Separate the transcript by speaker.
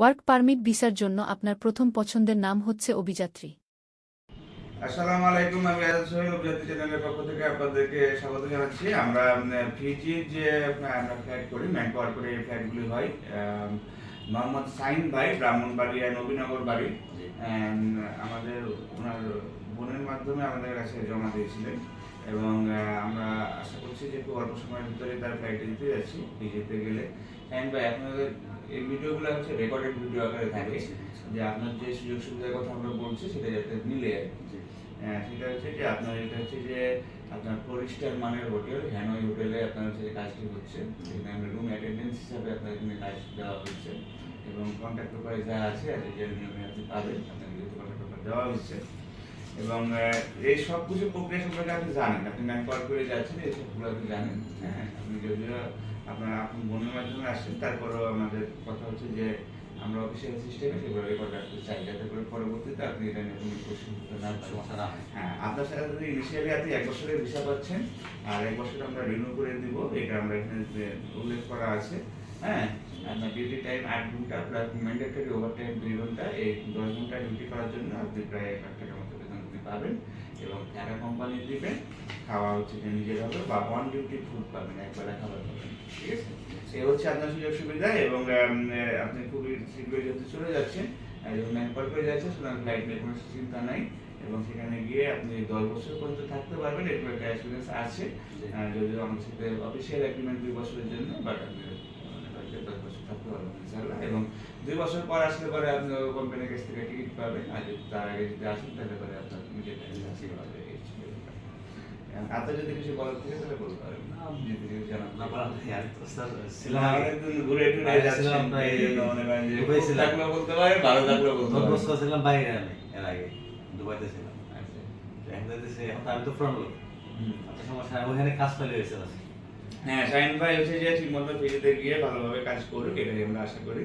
Speaker 1: Work permit ভিসার জন্য আপনার প্রথম পছন্দের নাম হচ্ছে অভিযাত্রী।
Speaker 2: আসসালামু আলাইকুম আমি আজাদ সোহেল অভিযাত্রী চ্যানেলের পক্ষ থেকে আপনাদেরকে স্বাগত জানাচ্ছি। আমরা ফিজির যে আমরা ফ্লাইট করি ম্যান পাওয়ার করে এই ফ্লাইটগুলি হয় মোহাম্মদ সাইন ভাই ব্রাহ্মণবাড়িয়া নবীনগর বাড়ি। আমাদের ওনার বোনের মাধ্যমে আমাদের কাছে জমা দিয়েছিলেন এবং আমরা আশা করছি যে খুব অল্প সময়ের ভিতরে তার ফ্লাইটে দিতে যাচ্ছি ফিজিতে গেলে। সাইন ভাই আপনাদের এই ভিডিওগুলো হচ্ছে রেকর্ডেড ভিডিও আকারে থাকে যে আপনার যে সুযোগ সুবিধার কথা আমরা বলছি সেটা যাতে মিলে। হ্যাঁ, সেটা হচ্ছে যে আপনার এটা হচ্ছে যে আপনার পরিষ্কার মানের হোটেল হ্যানয় হোটেলে আপনার হচ্ছে যে কাজটি হচ্ছে। সেখানে আমরা রুম অ্যাটেন্ডেন্স হিসাবে আপনার এখানে কাজ দেওয়া হচ্ছে। এবং কন্ট্যাক্ট পেপারে যা আছে আর যে নিয়মে আপনি পাবেন আপনাকে কন্ট্যাক্ট পেপার দেওয়া হচ্ছে এবং এই সব কিছু প্রক্রিয়া সম্পর্কে আপনি জানেন। আপনি পাওয়ার করে যাচ্ছেন এই সবগুলো আপনি জানেন। হ্যাঁ আপনি যদিও আপনার আপন বোনের মাধ্যমে আসছেন তারপরেও আমাদের কথা হচ্ছে যে আমরা অফিসিয়াল সিস্টেমে সেগুলো রেকর্ড রাখতে চাই যাতে করে পরবর্তীতে আপনি এটা নিয়ে কোনো কোশ্চেন করতে না
Speaker 3: সমস্যা না হ্যাঁ
Speaker 2: আপনার সাথে যদি ইনিশিয়ালি আপনি এক বছরের ভিসা পাচ্ছেন আর এক বছর আমরা রিনিউ করে দিব এটা আমরা এখানে উল্লেখ করা আছে। হ্যাঁ আপনার ডিউটি টাইম আট ঘণ্টা প্লাস ম্যান্ডেটরি ওভার টাইম দুই ঘণ্টা এই দশ ঘণ্টা ডিউটি করার জন্য আপনি প্রায় এক লাখ আপনি পাবেন এবং টাকা কোম্পানি দিবেন খাওয়া হচ্ছে যে নিজের হবে বা অন ডিউটি ফুড পাবেন একবেলা খাবার পাবেন ঠিক আছে? এই হচ্ছে আপনার সুযোগ সুবিধা এবং আপনি খুবই শীঘ্রই যেহেতু চলে যাচ্ছেন যখন ম্যানপার করে যাচ্ছেন সুতরাং ফ্লাইট নিয়ে কোনো চিন্তা নাই এবং সেখানে গিয়ে আপনি দশ বছর পর্যন্ত থাকতে পারবেন এরকম একটা অ্যাসুরেন্স আছে। যদিও আমার সাথে অফিসিয়াল এগ্রিমেন্ট দুই বছরের জন্য বাট আপনি দশ বছর থাকতে পারবেন ইনশাআল্লাহ এবং দুই বছর পর আসলে পরে আপনি কোম্পানির কাছ থেকে টিকিট পাবেন। আর যদি তার আগে যদি আসেন তাহলে পরে আপনার নিজের আপনার যদি কিছু বলার থাকে তাহলে বলতে পারেন।
Speaker 3: বাইরে আমি এর আগে দুবাইতে ছিলাম।
Speaker 2: আচ্ছা।
Speaker 3: তো আমি তো ফ্রন্ট লোক। সমস্যা ওখানে কাজ হয়েছে
Speaker 2: হ্যাঁ শাহিন ভাই হচ্ছে যে ঠিকমতো ফিরিতে গিয়ে ভালোভাবে কাজ করুক এটাই আমরা আশা করি।